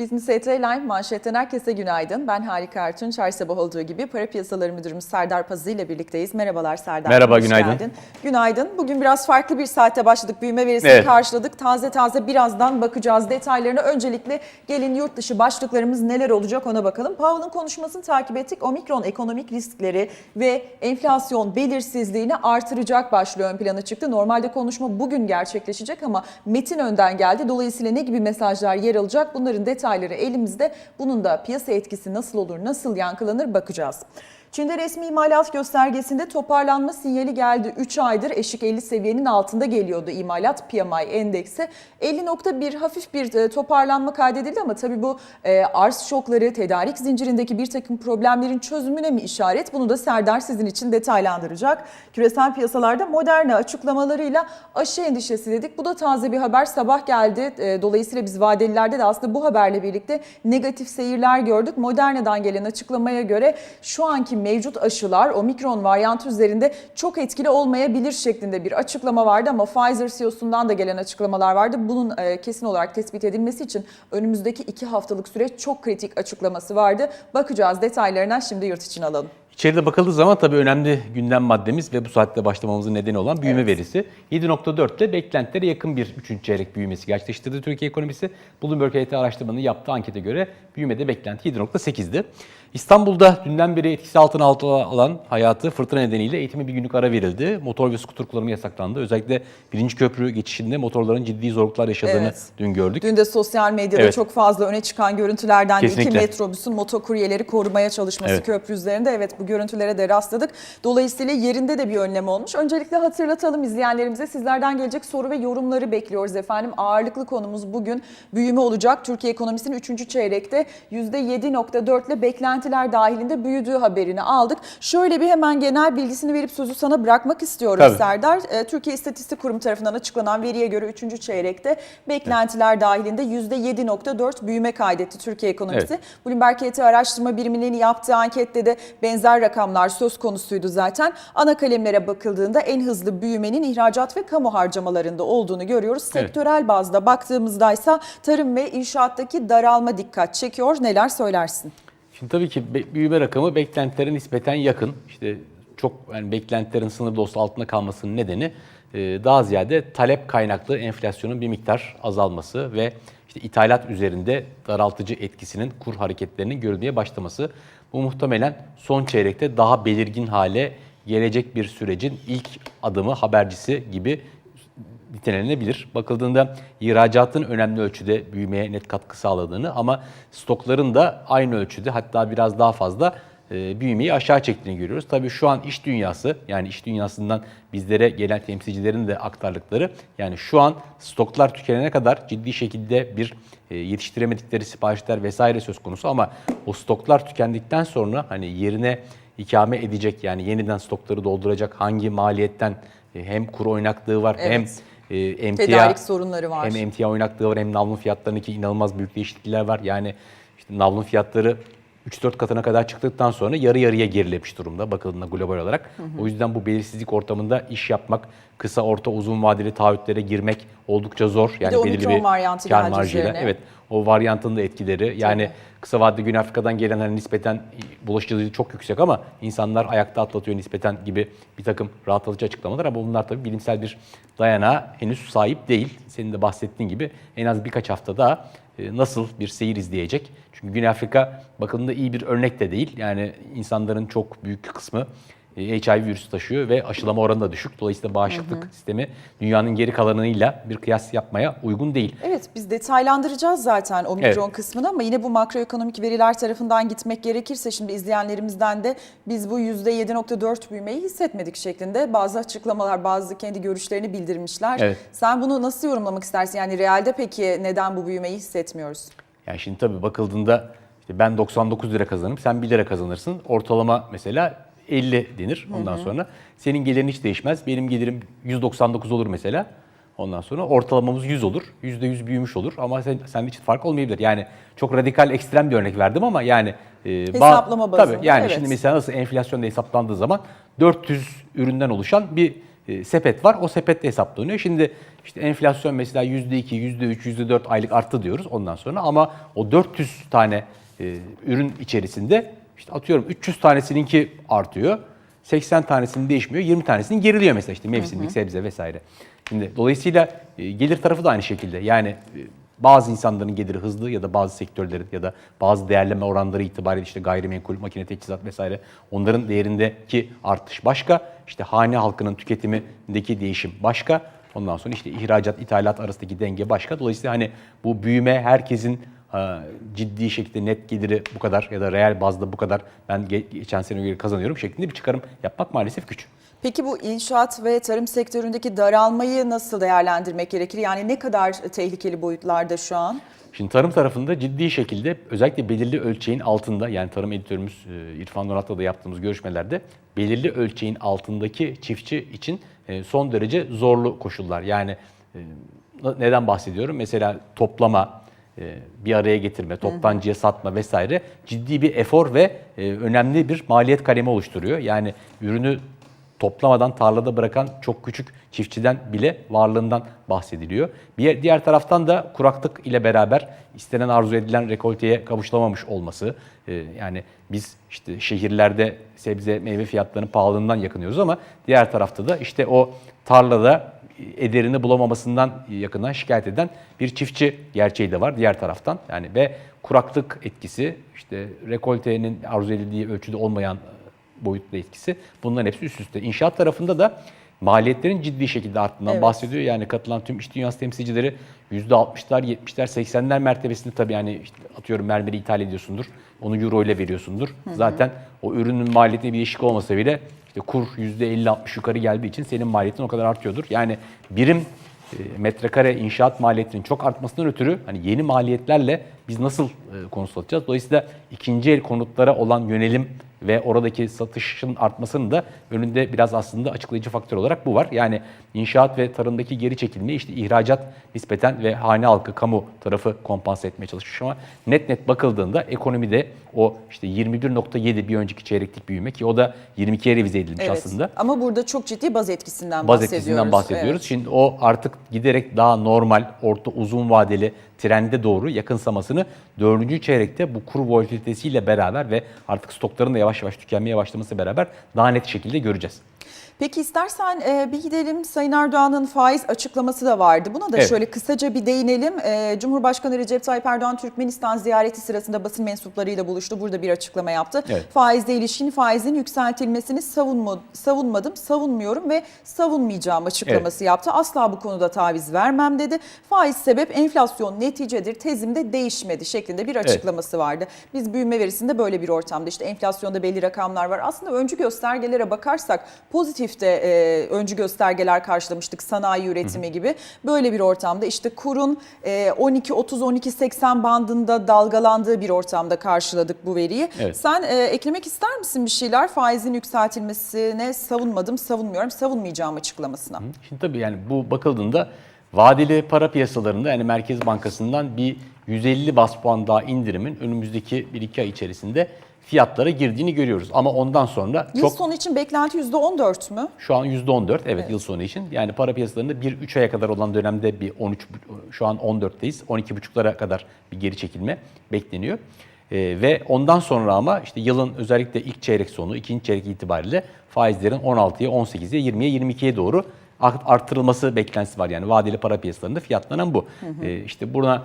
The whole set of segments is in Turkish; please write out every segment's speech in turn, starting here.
Business AT Live manşetten herkese günaydın. Ben Harika Ertunç. Her sabah olduğu gibi para piyasaları müdürümüz Serdar Pazı ile birlikteyiz. Merhabalar Serdar. Merhaba, hoş günaydın. geldin. Günaydın. Bugün biraz farklı bir saatte başladık. Büyüme verisini Evet. karşıladık. Taze taze birazdan bakacağız detaylarına. Öncelikle gelin yurt dışı başlıklarımız neler olacak ona bakalım. Powell'ın konuşmasını takip ettik. Omikron ekonomik riskleri ve enflasyon belirsizliğini artıracak başlığı ön plana çıktı. Normalde konuşma bugün gerçekleşecek ama metin önden geldi. Dolayısıyla ne gibi mesajlar yer alacak? Bunların detayları elimizde. Bunun da piyasa etkisi nasıl olur, nasıl yankılanır bakacağız. Çin'de resmi imalat göstergesinde toparlanma sinyali geldi. 3 aydır eşik 50 seviyenin altında geliyordu imalat PMI endeksi. 50.1 hafif bir e, toparlanma kaydedildi ama tabii bu e, arz şokları, tedarik zincirindeki bir takım problemlerin çözümüne mi işaret? Bunu da Serdar sizin için detaylandıracak. Küresel piyasalarda Moderna açıklamalarıyla aşı endişesi dedik. Bu da taze bir haber. Sabah geldi. E, Dolayısıyla biz vadelilerde de aslında bu haberle birlikte negatif seyirler gördük. Moderna'dan gelen açıklamaya göre şu anki mevcut aşılar omikron varyantı üzerinde çok etkili olmayabilir şeklinde bir açıklama vardı ama Pfizer CEO'sundan da gelen açıklamalar vardı. Bunun e, kesin olarak tespit edilmesi için önümüzdeki iki haftalık süreç çok kritik açıklaması vardı. Bakacağız detaylarına şimdi yurt için alalım. İçeride bakıldığı zaman tabii önemli gündem maddemiz ve bu saatte başlamamızın nedeni olan büyüme verisi. 7.4'te beklentilere yakın bir 3. çeyrek büyümesi gerçekleştirdi Türkiye ekonomisi. Bloomberg HT araştırmanın yaptığı ankete göre büyümede beklenti 7.8'di. İstanbul'da dünden beri etkisi altına altı alan hayatı fırtına nedeniyle eğitime bir günlük ara verildi. Motor ve skuter kullanımı yasaklandı. Özellikle birinci köprü geçişinde motorların ciddi zorluklar yaşadığını Evet. dün gördük. Dün de sosyal medyada Evet. çok fazla öne çıkan görüntülerden de iki Kesinlikle. metrobüsün motokuryeleri korumaya çalışması Evet. köprü üzerinde. Evet bu görüntülere de rastladık. Dolayısıyla yerinde de bir önlem olmuş. Öncelikle hatırlatalım izleyenlerimize sizlerden gelecek soru ve yorumları bekliyoruz efendim. Ağırlıklı konumuz bugün büyüme olacak. Türkiye ekonomisinin 3. çeyrekte %7.4 ile beklentiler dahilinde büyüdüğü haberini aldık. Şöyle bir hemen genel bilgisini verip sözü sana bırakmak istiyorum Tabii. Serdar. Ee, Türkiye İstatistik Kurumu tarafından açıklanan veriye göre 3. çeyrekte beklentiler dahilinde %7.4 büyüme kaydetti Türkiye ekonomisi. Bloomberg KT araştırma biriminin yaptığı ankette de benzer rakamlar söz konusuydu zaten. Ana kalemlere bakıldığında en hızlı büyümenin ihracat ve kamu harcamalarında olduğunu görüyoruz. Evet. Sektörel bazda baktığımızda ise tarım ve inşaattaki daralma dikkat çekiyor. Neler söylersin? Şimdi tabii ki büyüme rakamı beklentilere nispeten yakın. İşte çok yani beklentilerin sınır dostu altında kalmasının nedeni e, daha ziyade talep kaynaklı enflasyonun bir miktar azalması ve işte ithalat üzerinde daraltıcı etkisinin kur hareketlerinin görülmeye başlaması. Bu muhtemelen son çeyrekte daha belirgin hale gelecek bir sürecin ilk adımı habercisi gibi nitelenilebilir. Bakıldığında ihracatın önemli ölçüde büyümeye net katkı sağladığını ama stokların da aynı ölçüde hatta biraz daha fazla e, büyümeyi aşağı çektiğini görüyoruz. Tabii şu an iş dünyası yani iş dünyasından bizlere gelen temsilcilerin de aktardıkları yani şu an stoklar tükenene kadar ciddi şekilde bir e, yetiştiremedikleri siparişler vesaire söz konusu ama o stoklar tükendikten sonra hani yerine ikame edecek yani yeniden stokları dolduracak hangi maliyetten e, hem kur oynaklığı var Evet. hem e, emtia, Tedarik sorunları var. hem emtia oynaklığı var hem navlun fiyatlarındaki inanılmaz büyük değişiklikler var. Yani işte navlun fiyatları 3-4 katına kadar çıktıktan sonra yarı yarıya gerilemiş durumda bakıldığında global olarak. O yüzden bu belirsizlik ortamında iş yapmak, kısa, orta, uzun vadeli taahhütlere girmek oldukça zor. Yani de omikron varyantı kar marjıyla. Evet. O varyantın da etkileri. Yani Tabii. kısa vadede Güney Afrika'dan gelen hani nispeten bulaşıcılığı çok yüksek ama insanlar ayakta atlatıyor nispeten gibi bir takım rahatlatıcı açıklamalar ama bunlar tabii bilimsel bir dayanağa henüz sahip değil. Senin de bahsettiğin gibi en az birkaç hafta daha nasıl bir seyir izleyecek? Çünkü Güney Afrika bakımında iyi bir örnek de değil. Yani insanların çok büyük kısmı e, HIV virüsü taşıyor ve aşılama oranı da düşük. Dolayısıyla bağışıklık sistemi dünyanın geri kalanıyla bir kıyas yapmaya uygun değil. Evet biz detaylandıracağız zaten omikron Evet. kısmını ama yine bu makroekonomik veriler tarafından gitmek gerekirse şimdi izleyenlerimizden de biz bu %7.4 büyümeyi hissetmedik şeklinde bazı açıklamalar, bazı kendi görüşlerini bildirmişler. Evet. Sen bunu nasıl yorumlamak istersin? Yani realde peki neden bu büyümeyi hissetmiyoruz? Yani şimdi tabii bakıldığında işte ben 99 lira kazanırım, sen 1 lira kazanırsın. Ortalama mesela 50 denir ondan sonra. Senin gelirin hiç değişmez. Benim gelirim 199 olur mesela. Ondan sonra ortalamamız 100 olur. %100 büyümüş olur ama sen, sende hiç fark olmayabilir. Yani çok radikal ekstrem bir örnek verdim ama yani e, Hesaplama bazında, Tabii yani evet. şimdi mesela nasıl enflasyonda hesaplandığı zaman 400 üründen oluşan bir e, sepet var. O sepette hesaplanıyor. Şimdi işte enflasyon mesela %2, %3, %4 aylık arttı diyoruz ondan sonra ama o 400 tane e, ürün içerisinde işte atıyorum 300 tanesininki artıyor. 80 tanesinin değişmiyor, 20 tanesinin geriliyor mesela işte mevsimlik sebze vesaire. Şimdi dolayısıyla e, gelir tarafı da aynı şekilde. Yani e, bazı insanların geliri hızlı ya da bazı sektörlerin ya da bazı değerleme oranları itibariyle işte gayrimenkul, makine teçhizat vesaire onların değerindeki artış başka. İşte hane halkının tüketimindeki değişim başka. Ondan sonra işte ihracat, ithalat arasındaki denge başka. Dolayısıyla hani bu büyüme herkesin ciddi şekilde net geliri bu kadar ya da reel bazda bu kadar ben ge- geçen sene göre kazanıyorum şeklinde bir çıkarım yapmak maalesef güç. Peki bu inşaat ve tarım sektöründeki daralmayı nasıl değerlendirmek gerekir? Yani ne kadar tehlikeli boyutlarda şu an? Şimdi tarım tarafında ciddi şekilde özellikle belirli ölçeğin altında yani tarım editörümüz e, İrfan Donat'la da yaptığımız görüşmelerde belirli ölçeğin altındaki çiftçi için e, son derece zorlu koşullar. Yani e, neden bahsediyorum? Mesela toplama, bir araya getirme, toptancıya satma vesaire ciddi bir efor ve e, önemli bir maliyet kalemi oluşturuyor. Yani ürünü toplamadan tarlada bırakan çok küçük çiftçiden bile varlığından bahsediliyor. Bir diğer taraftan da kuraklık ile beraber istenen arzu edilen rekolteye kavuşulamamış olması. e, yani biz işte şehirlerde sebze meyve fiyatlarının pahalılığından yakınıyoruz ama diğer tarafta da işte o tarlada ederini bulamamasından yakından şikayet eden bir çiftçi gerçeği de var diğer taraftan. Yani ve kuraklık etkisi işte rekoltenin arzu edildiği ölçüde olmayan boyutlu etkisi bunların hepsi üst üste. İnşaat tarafında da maliyetlerin ciddi şekilde arttığından Evet. bahsediyor. Yani katılan tüm iş dünyası temsilcileri %60'lar, 70'ler, 80'ler mertebesinde tabii yani işte atıyorum mermeri ithal ediyorsundur. Onu euro ile veriyorsundur. Zaten o ürünün maliyeti bir değişik olmasa bile işte kur %50-60 yukarı geldiği için senin maliyetin o kadar artıyordur. Yani birim e, metrekare inşaat maliyetinin çok artmasından ötürü hani yeni maliyetlerle biz nasıl e, konuşulacağız? Dolayısıyla ikinci el konutlara olan yönelim ve oradaki satışın artmasının da önünde biraz aslında açıklayıcı faktör olarak bu var. Yani inşaat ve tarımdaki geri çekilmeyi işte ihracat nispeten ve hane halkı, kamu tarafı kompanse etmeye çalışmış ama net net bakıldığında ekonomide o işte 21.7 bir önceki çeyreklik büyüme ki o da 22'ye revize edilmiş Evet. aslında Ama burada çok ciddi baz etkisinden baz bahsediyoruz. etkisinden bahsediyoruz. Evet. Şimdi o artık giderek daha normal, orta uzun vadeli trende doğru yakınsamasını dördüncü çeyrekte bu kur volatilitesiyle beraber ve artık stokların da yavaş yavaş tükenmeye başlaması beraber daha net şekilde göreceğiz. Peki istersen e, bir gidelim Sayın Erdoğan'ın faiz açıklaması da vardı. Buna da Evet. şöyle kısaca bir değinelim. E, Cumhurbaşkanı Recep Tayyip Erdoğan Türkmenistan ziyareti sırasında basın mensuplarıyla buluştu. Burada bir açıklama yaptı. Evet. Faizle ilişkin faizin yükseltilmesini savunma, savunmadım, savunmuyorum ve savunmayacağım açıklaması yaptı. Asla bu konuda taviz vermem dedi. Faiz sebep enflasyon neticedir. Tezimde değişmedi şeklinde bir açıklaması vardı. Biz büyüme verisinde böyle bir ortamda işte enflasyonda belli rakamlar var. Aslında öncü göstergelere bakarsak pozitif de e, öncü göstergeler karşılamıştık sanayi üretimi gibi. Böyle bir ortamda işte kurun e, 12-30-12-80 bandında dalgalandığı bir ortamda karşıladık bu veriyi. Evet. Sen e, eklemek ister misin bir şeyler? Faizin yükseltilmesine savunmadım, savunmuyorum, savunmayacağım açıklamasına. Şimdi tabii yani bu bakıldığında vadeli para piyasalarında yani Merkez Bankası'ndan bir 150 bas puan daha indirimin önümüzdeki 1-2 ay içerisinde fiyatlara girdiğini görüyoruz. Ama ondan sonra Yıl çok sonu için beklenti %14 mü? Şu an %14 evet, yıl sonu için. Yani para piyasalarında 1-3 aya kadar olan dönemde bir 13 şu an 14'teyiz. 12,5'lara kadar bir geri çekilme bekleniyor. Ee, ve ondan sonra ama işte yılın özellikle ilk çeyrek sonu, ikinci çeyrek itibariyle faizlerin 16'ya, 18'e, 20'ye, 22'ye doğru art- arttırılması beklentisi var. Yani vadeli para piyasalarında fiyatlanan bu. Ee, işte buna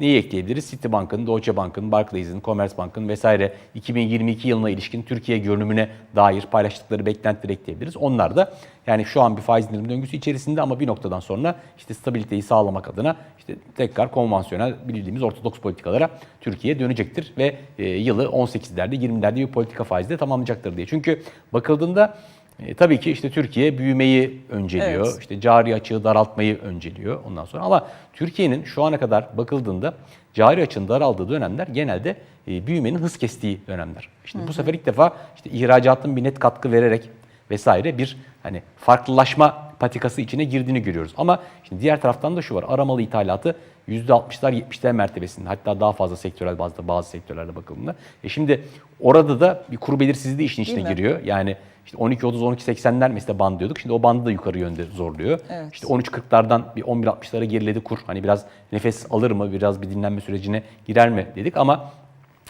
Neyi ekleyebiliriz? Citibank'ın, Deutsche Bank'ın, Barclays'in, Commerzbank'ın vesaire 2022 yılına ilişkin Türkiye görünümüne dair paylaştıkları beklentileri ekleyebiliriz. Onlar da yani şu an bir faiz indirim döngüsü içerisinde ama bir noktadan sonra işte stabiliteyi sağlamak adına işte tekrar konvansiyonel bildiğimiz ortodoks politikalara Türkiye dönecektir ve e, yılı 18'lerde 20'lerde bir politika faizle tamamlayacaktır diye. Çünkü bakıldığında e, tabii ki işte Türkiye büyümeyi önceliyor. Evet. İşte cari açığı daraltmayı önceliyor ondan sonra. Ama Türkiye'nin şu ana kadar bakıldığında cari açığın daraldığı dönemler genelde e, büyümenin hız kestiği dönemler. Şimdi bu sefer ilk defa işte ihracatın bir net katkı vererek vesaire bir hani farklılaşma patikası içine girdiğini görüyoruz. Ama şimdi diğer taraftan da şu var. Aramalı ithalatı %60'lar 70'ler mertebesinde hatta daha fazla sektörel bazda bazı sektörlerde bakıldığında. E şimdi orada da bir kuru belirsizliği işin içine giriyor. Yani işte 12.30-12.80'ler mesela band diyorduk. Şimdi o bandı da yukarı yönde zorluyor. Evet. İşte 13.40'lardan bir 11.60'lara geriledi kur. Hani biraz nefes alır mı, biraz bir dinlenme sürecine girer mi dedik ama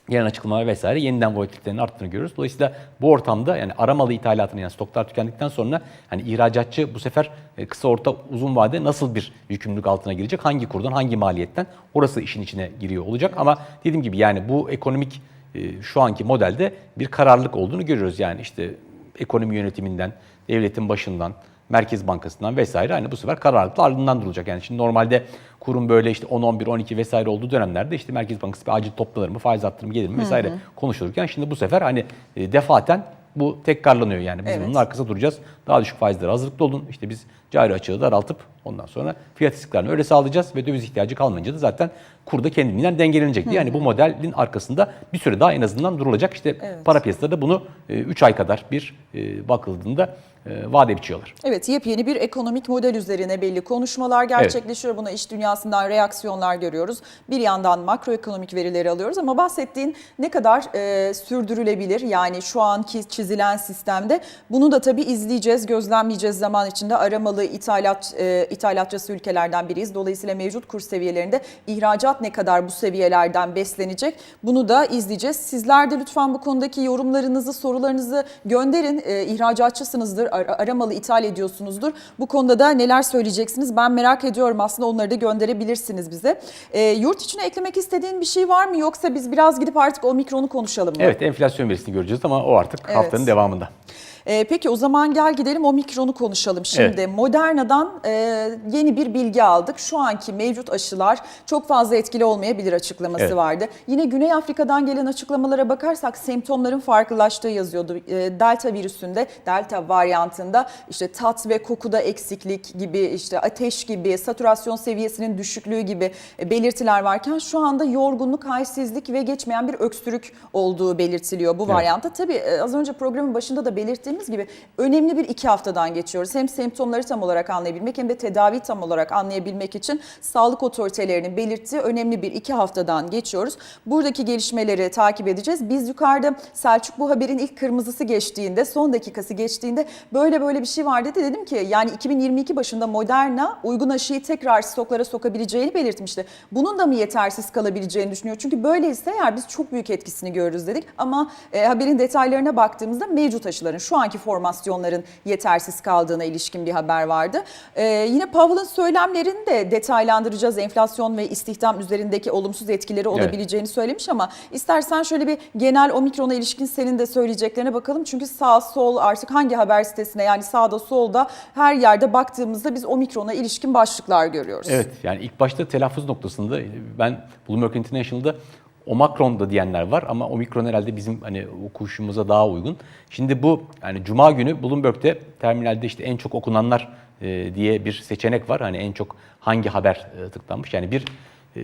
gelen açıklamalar vesaire yeniden volatilitenin arttığını görüyoruz. Dolayısıyla bu ortamda yani aramalı ithalatının yani stoklar tükendikten sonra hani ihracatçı bu sefer e, kısa orta uzun vade nasıl bir yükümlülük altına girecek? Hangi kurdan, hangi maliyetten? Orası işin içine giriyor olacak ama dediğim gibi yani bu ekonomik e, şu anki modelde bir kararlılık olduğunu görüyoruz. Yani işte ekonomi yönetiminden, devletin başından, Merkez Bankası'ndan vesaire hani bu sefer kararlılıkla ardından durulacak. Yani şimdi normalde kurun böyle işte 10, 11, 12 vesaire olduğu dönemlerde işte Merkez Bankası bir acil toplanır mı, faiz arttırımı gelir mi vesaire konuşulurken şimdi bu sefer hani e, defaten bu tekrarlanıyor yani. Biz Evet. bunun arkasında duracağız. Daha düşük faizlere hazırlıklı olun. İşte biz cari açığı daraltıp ondan sonra fiyat istikrarını öyle sağlayacağız ve döviz ihtiyacı kalmayınca da zaten kurda kendiliğinden dengelenecek diye. Yani bu modelin arkasında bir süre daha en azından durulacak. İşte para piyasaları da bunu 3 ay kadar bir e, bakıldığında e, vade biçiyorlar. Evet yepyeni bir ekonomik model üzerine belli konuşmalar gerçekleşiyor. Buna iş dünyasından reaksiyonlar görüyoruz. Bir yandan makroekonomik verileri alıyoruz ama bahsettiğin ne kadar e, sürdürülebilir yani şu anki çizilen sistemde bunu da tabii izleyeceğiz, gözlemleyeceğiz zaman içinde aramalı ithalat e, ithalatçısı ülkelerden biriyiz. Dolayısıyla mevcut kur seviyelerinde ihracat ne kadar bu seviyelerden beslenecek bunu da izleyeceğiz. Sizler de lütfen bu konudaki yorumlarınızı, sorularınızı gönderin. E, ihracatçısınızdır, ar- aramalı ithal ediyorsunuzdur. Bu konuda da neler söyleyeceksiniz ben merak ediyorum aslında onları da gönderebilirsiniz bize. E, yurt içine eklemek istediğin bir şey var mı yoksa biz biraz gidip artık omikronu konuşalım mı? Evet enflasyon verisini göreceğiz ama o artık Evet. haftanın devamında. Ee, peki o zaman gel gidelim omikronu konuşalım şimdi. Moderna'dan e, yeni bir bilgi aldık. Şu anki mevcut aşılar çok fazla etkili olmayabilir açıklaması Evet. vardı. Yine Güney Afrika'dan gelen açıklamalara bakarsak semptomların farklılaştığı yazıyordu. E, Delta virüsünde, Delta varyantında işte tat ve kokuda eksiklik gibi, işte ateş gibi, saturasyon seviyesinin düşüklüğü gibi e, belirtiler varken şu anda yorgunluk, halsizlik ve geçmeyen bir öksürük olduğu belirtiliyor bu Evet. varyantta. Tabii e, az önce programın başında da belirttiğimiz gibi önemli bir iki haftadan geçiyoruz. Hem semptomları tam olarak anlayabilmek hem de tedavi tam olarak anlayabilmek için sağlık otoritelerinin belirttiği önemli bir iki haftadan geçiyoruz. Buradaki gelişmeleri takip edeceğiz. Biz yukarıda Selçuk bu haberin ilk kırmızısı geçtiğinde, son dakikası geçtiğinde böyle böyle bir şey var dedi. Dedim ki yani 2022 başında Moderna uygun aşıyı tekrar stoklara sokabileceğini belirtmişti. Bunun da mı yetersiz kalabileceğini düşünüyor? Çünkü böyleyse eğer biz çok büyük etkisini görürüz dedik. Ama e, haberin detaylarına baktığımızda mevcut aşıların, şu anki formasyonların yetersiz kaldığına ilişkin bir haber vardı. E, yine Powell'ın söylemlerini de detaylandıracağız. Enflasyon ve istihdam üzerindeki olumsuz etkileri olabileceğini söylemiş ama istersen şöyle bir genel omikrona ilişkin senin de söyleyeceklerine bakalım. Çünkü sağ sol artık hangi haber sitesine yani sağda solda her yerde baktığımızda biz omikrona ilişkin başlıklar görüyoruz. Evet yani ilk başta telaffuz noktasında ben Bloomberg International'da Omikron da diyenler var ama Omikron herhalde bizim hani okuyuşumuza daha uygun. Şimdi bu yani Cuma günü Bloomberg'te terminalde işte en çok okunanlar e, diye bir seçenek var. Hani en çok hangi haber e, tıklanmış yani bir e,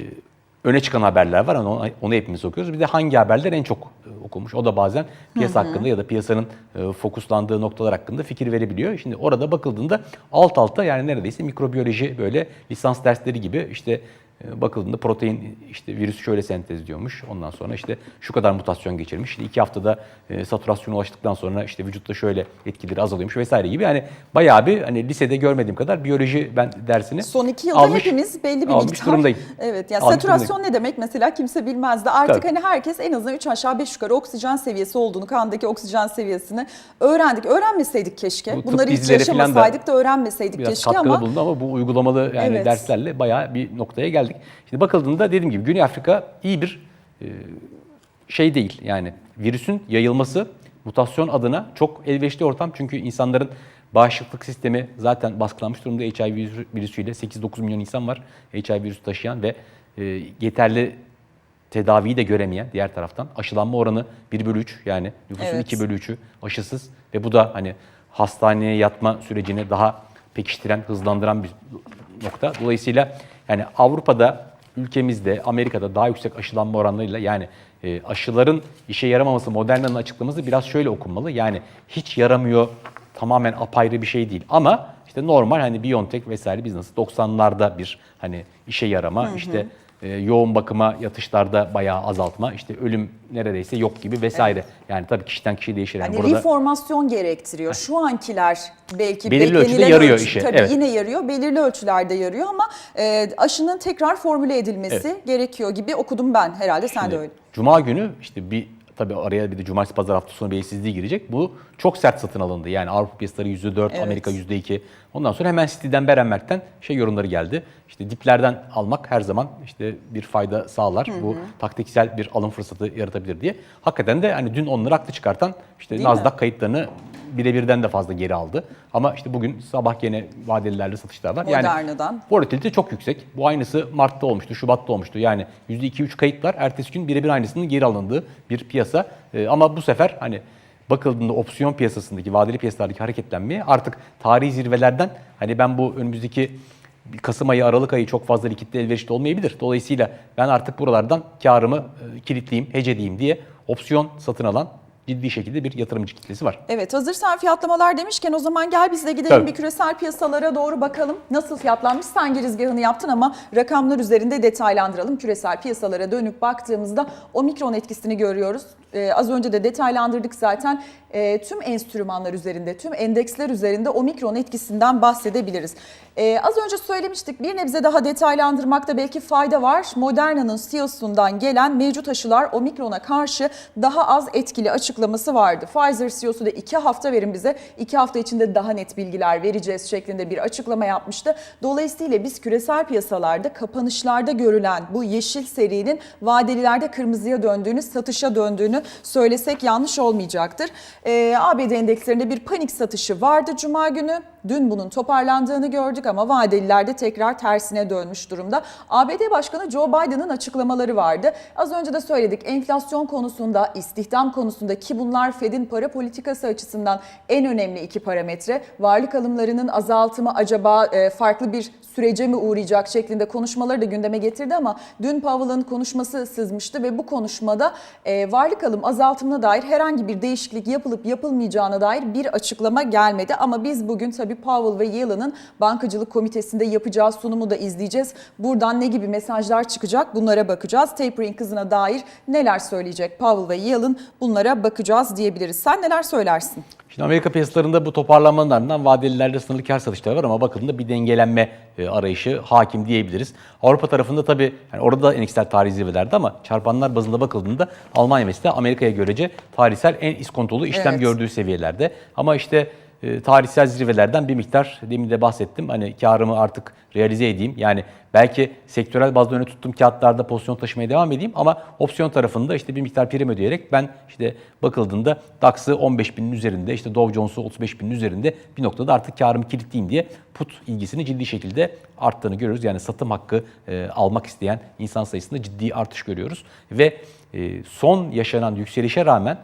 öne çıkan haberler var. Onu, onu hepimiz okuyoruz. Bir de hangi haberler en çok e, okunmuş. O da bazen piyasa hakkında ya da piyasanın e, fokuslandığı noktalar hakkında fikir verebiliyor. Şimdi orada bakıldığında alt alta yani neredeyse mikrobiyoloji böyle lisans dersleri gibi işte bakıldığında protein işte virüs şöyle sentezliyormuş. Ondan sonra işte şu kadar mutasyon geçirmiş. İşte iki haftada e, satürasyona ulaştıktan sonra işte vücutta şöyle etkileri azalıyormuş vesaire gibi. Yani bayağı bir hani lisede görmediğim kadar biyoloji ben dersini Son iki yılda almış, hepimiz belli bir almış miktar. durumdayım. Evet yani Almış saturasyon durumdayım. ne demek mesela kimse bilmezdi. Artık Tabii. hani herkes en azından 3 aşağı 5 yukarı oksijen seviyesi olduğunu, kandaki oksijen seviyesini öğrendik. Öğrenmeseydik keşke. Bu Bunları hiç falan da yaşamasaydık da öğrenmeseydik biraz keşke katkıda ama bulundu ama bu uygulamalı yani Evet. derslerle bayağı bir noktaya geldik. Şimdi bakıldığında dediğim gibi Güney Afrika iyi bir e, şey değil. Yani virüsün yayılması mutasyon adına çok elverişli ortam. Çünkü insanların bağışıklık sistemi zaten baskılanmış durumda HIV virüsü- virüsüyle 8-9 milyon insan var HIV virüsü taşıyan ve e, yeterli tedaviyi de göremeyen diğer taraftan aşılanma oranı 1 bölü 3 yani nüfusun Evet. 2 bölü 3'ü aşısız ve bu da hani hastaneye yatma sürecini daha pekiştiren, hızlandıran bir nokta. Dolayısıyla yani Avrupa'da, ülkemizde, Amerika'da daha yüksek aşılanma oranlarıyla yani e, aşıların işe yaramaması, Moderna'nın açıklaması biraz şöyle okunmalı. Yani hiç yaramıyor, tamamen apayrı bir şey değil. Ama işte normal hani BioNTech vesaire biz nasıl 90'larda bir hani işe yarama, işte e, yoğun bakıma yatışlarda bayağı azaltma, işte ölüm neredeyse yok gibi vesaire. Yani tabii kişiden kişiye değişir. Yani Yani reformasyon gerektiriyor. Şu ankiler belki Belirli ölçüde beklenilen yarıyor ölçü- işe, Tabii evet. yine yarıyor. Belirli ölçülerde yarıyor ama e, aşının tekrar formüle edilmesi gerekiyor gibi okudum ben. Herhalde sen de öyle. Cuma günü işte bir tabii araya bir de cumartesi pazar hafta sonu belirsizliği girecek. Bu çok sert satın alındı. Yani Avrupa piyasaları %4, Evet. Amerika %2. Ondan sonra hemen City'den Berenberg'ten şey yorumları geldi. İşte diplerden almak her zaman işte bir fayda sağlar. Bu taktiksel bir alım fırsatı yaratabilir diye. Hakikaten de hani dün onları haklı çıkartan işte Değil mi? Nasdaq kayıtlarını birebirden de fazla geri aldı. Ama işte bugün sabah gene vadelilerle satışlar var. Yani Moderna'dan. Volatilite çok yüksek. Bu aynısı Mart'ta olmuştu, Şubat'ta olmuştu. Yani %2-3 kayıplar, ertesi gün birebir aynısının geri alındığı bir piyasa. Ee, ama bu sefer hani bakıldığında opsiyon piyasasındaki, vadeli piyasalardaki hareketlenmeye artık tarihi zirvelerden hani ben bu önümüzdeki Kasım ayı, Aralık ayı çok fazla likitte elverişli olmayabilir. Dolayısıyla ben artık buralardan karımı e, kilitleyeyim, hecedeyim diye opsiyon satın alan ciddi şekilde bir yatırımcı kitlesi var. Evet hazırsan fiyatlamalar demişken o zaman gel biz de gidelim Tabii. bir küresel piyasalara doğru bakalım. Nasıl fiyatlanmış sen girizgahını yaptın ama rakamlar üzerinde detaylandıralım. Küresel piyasalara dönüp baktığımızda omikron etkisini görüyoruz. Ee, az önce de detaylandırdık zaten. Ee, tüm enstrümanlar üzerinde, tüm endeksler üzerinde omikron etkisinden bahsedebiliriz. Ee, az önce söylemiştik bir nebze daha detaylandırmakta belki fayda var. Moderna'nın CEO'sundan gelen mevcut aşılar omikrona karşı daha az etkili açıklaması vardı. Pfizer CEO'su da iki hafta verin bize, iki hafta içinde daha net bilgiler vereceğiz şeklinde bir açıklama yapmıştı. Dolayısıyla biz küresel piyasalarda kapanışlarda görülen bu yeşil serinin vadelilerde kırmızıya döndüğünü, satışa döndüğünü söylesek yanlış olmayacaktır. Ee, ABD endekslerinde bir panik satışı vardı Cuma günü. Dün bunun toparlandığını gördük ama vadelilerde tekrar tersine dönmüş durumda. ABD Başkanı Joe Biden'ın açıklamaları vardı. Az önce de söyledik enflasyon konusunda, istihdam konusunda ki bunlar Fed'in para politikası açısından en önemli iki parametre. Varlık alımlarının azaltımı acaba e, farklı bir sürece mi uğrayacak şeklinde konuşmaları da gündeme getirdi ama dün Powell'ın konuşması sızmıştı ve bu konuşmada e, varlık alım azaltımına dair herhangi bir değişiklik yapılıp yapılmayacağına dair bir açıklama gelmedi. Ama biz bugün tabii Powell ve Yellen'ın bankacılık komitesinde yapacağı sunumu da izleyeceğiz. Buradan ne gibi mesajlar çıkacak bunlara bakacağız. Tapering kızına dair neler söyleyecek Powell ve Yellen bunlara bakacağız diyebiliriz. Sen neler söylersin? Şimdi Amerika piyasalarında bu toparlanmanın ardından vadelilerde sınırlı kar satışları var ama bakıldığında bir dengelenme e, arayışı hakim diyebiliriz. Avrupa tarafında tabii yani orada da endeksler tarihi zirvelerde ama çarpanlar bazında bakıldığında Almanya mesela Amerika'ya görece tarihsel en iskontolu işlem Evet. gördüğü seviyelerde. Ama işte e, tarihsel zirvelerden bir miktar demin de bahsettim. Hani karımı artık realize edeyim. Yani belki sektörel bazda öne tuttuğum kağıtlarda pozisyon taşımaya devam edeyim ama opsiyon tarafında işte bir miktar prim ödeyerek ben işte bakıldığında DAX'ı 15 binin üzerinde işte Dow Jones'u 35 binin üzerinde bir noktada artık karımı kilitleyeyim diye put ilgisini ciddi şekilde arttığını görüyoruz. Yani satım hakkı e, almak isteyen insan sayısında ciddi artış görüyoruz. Ve e, son yaşanan yükselişe rağmen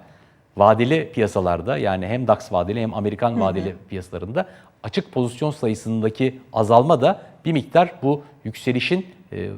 vadeli piyasalarda yani hem DAX vadeli hem Amerikan vadeli piyasalarında açık pozisyon sayısındaki azalma da bir miktar bu yükselişin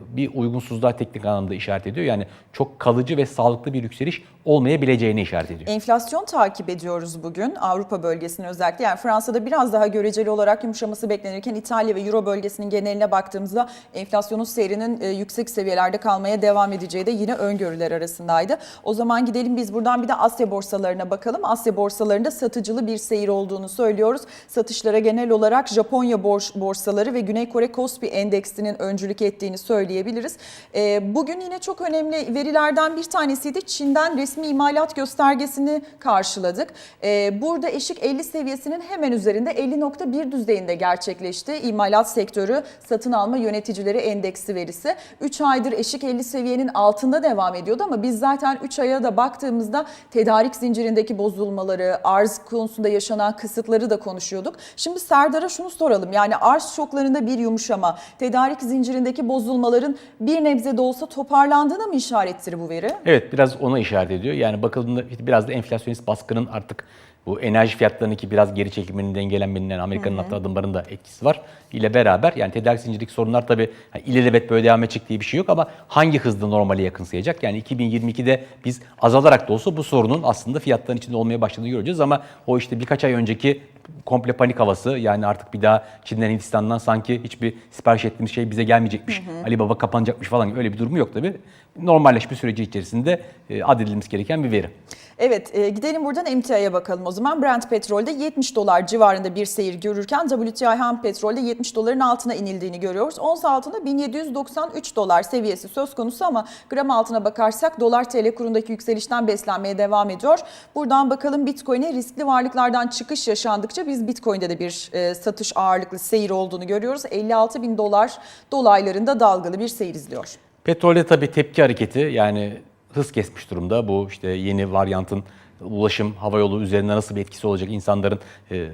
bir uygunsuzluğa teknik anlamda işaret ediyor. Yani çok kalıcı ve sağlıklı bir yükseliş olmayabileceğini işaret ediyor. Enflasyon takip ediyoruz bugün Avrupa bölgesinin özellikle. Yani Fransa'da biraz daha göreceli olarak yumuşaması beklenirken İtalya ve Euro bölgesinin geneline baktığımızda enflasyonun seyrinin e, yüksek seviyelerde kalmaya devam edeceği de yine öngörüler arasındaydı. O zaman gidelim biz buradan bir de Asya borsalarına bakalım. Asya borsalarında satıcılı bir seyir olduğunu söylüyoruz. Satışlara genel olarak Japonya bors- borsaları ve Güney Kore Kospi endeksinin öncülük ettiğini söyleyebiliriz. E, bugün yine çok önemli verilerden bir tanesiydi. Çin'den resmi imalat göstergesini karşıladık. Ee, burada eşik 50 seviyesinin hemen üzerinde 50.1 düzeyinde gerçekleşti. İmalat sektörü satın alma yöneticileri endeksi verisi. 3 aydır eşik 50 seviyenin altında devam ediyordu ama biz zaten 3 aya da baktığımızda tedarik zincirindeki bozulmaları, arz konusunda yaşanan kısıtları da konuşuyorduk. Şimdi Serdar'a şunu soralım. Yani arz şoklarında bir yumuşama, tedarik zincirindeki bozulmaların bir nebze de olsa toparlandığına mı işarettir bu veri? Evet biraz ona işaret ediyor. Yani bakıldığında biraz da enflasyonist baskının artık bu enerji fiyatlarının ki biraz geri çekilmenin dengelenmenin yani Amerika'nın attığı adımların da etkisi var ile beraber yani tedarik zincirindeki sorunlar tabii yani ilelebet böyle devam edecek diye bir şey yok ama hangi hızda normale yakınsayacak? Yani 2022'de biz azalarak da olsa bu sorunun aslında fiyatların içinde olmaya başladığını göreceğiz ama o işte birkaç ay önceki komple panik havası yani artık bir daha Çin'den Hindistan'dan sanki hiçbir sipariş ettiğimiz şey bize gelmeyecekmiş. Ali Baba kapanacakmış falan öyle bir durumu yok tabii. Normalleşme süreci içerisinde e, adedilmemiz gereken bir veri. Evet e, gidelim buradan emtiaya bakalım o zaman. Brent petrolde 70 dolar civarında bir seyir görürken WTI ham petrolde 70 doların altına inildiğini görüyoruz. Ons altında 1793 dolar seviyesi söz konusu ama gram altına bakarsak dolar TL kurundaki yükselişten beslenmeye devam ediyor. Buradan bakalım Bitcoin'e riskli varlıklardan çıkış yaşandıkça biz Bitcoin'de de bir e, satış ağırlıklı seyir olduğunu görüyoruz. 56 bin dolar dolaylarında dalgalı bir seyir izliyor. Petrolde tabii tepki hareketi yani hız kesmiş durumda. Bu işte yeni varyantın ulaşım, havayolu üzerinde nasıl bir etkisi olacak insanların e,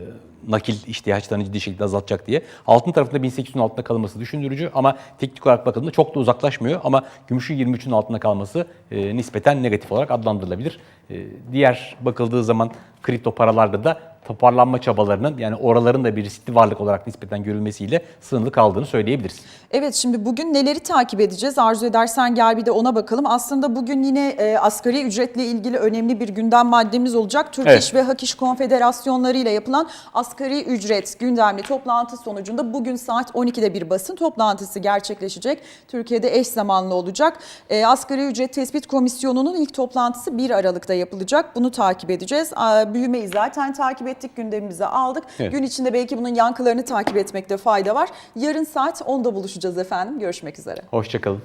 nakil ihtiyaçlarını ciddi şekilde azaltacak diye. Altın tarafında 1800'ün altında kalması düşündürücü ama teknik olarak bakıldığında çok da uzaklaşmıyor ama gümüşün 23'ün altında kalması e, nispeten negatif olarak adlandırılabilir. E, diğer bakıldığı zaman kripto paralarda da toparlanma çabalarının yani oraların da bir riskli varlık olarak nispeten görülmesiyle sınırlı kaldığını söyleyebiliriz. Evet şimdi bugün neleri takip edeceğiz? Arzu edersen gel bir de ona bakalım. Aslında bugün yine e, asgari ücretle ilgili önemli bir gündem maddemiz olacak. Türk Evet. İş ve Hak İş Konfederasyonları ile yapılan asgari ücret gündemli toplantı sonucunda bugün saat 12'de bir basın toplantısı gerçekleşecek. Türkiye'de eş zamanlı olacak. E, asgari ücret tespit komisyonunun ilk toplantısı 1 Aralık'ta yapılacak. Bunu takip edeceğiz. Aa, büyümeyi zaten takip ettik, gündemimize aldık. Evet. Gün içinde belki bunun yankılarını takip etmekte fayda var. Yarın saat 10'da buluşacağız efendim. Görüşmek üzere. Hoşçakalın.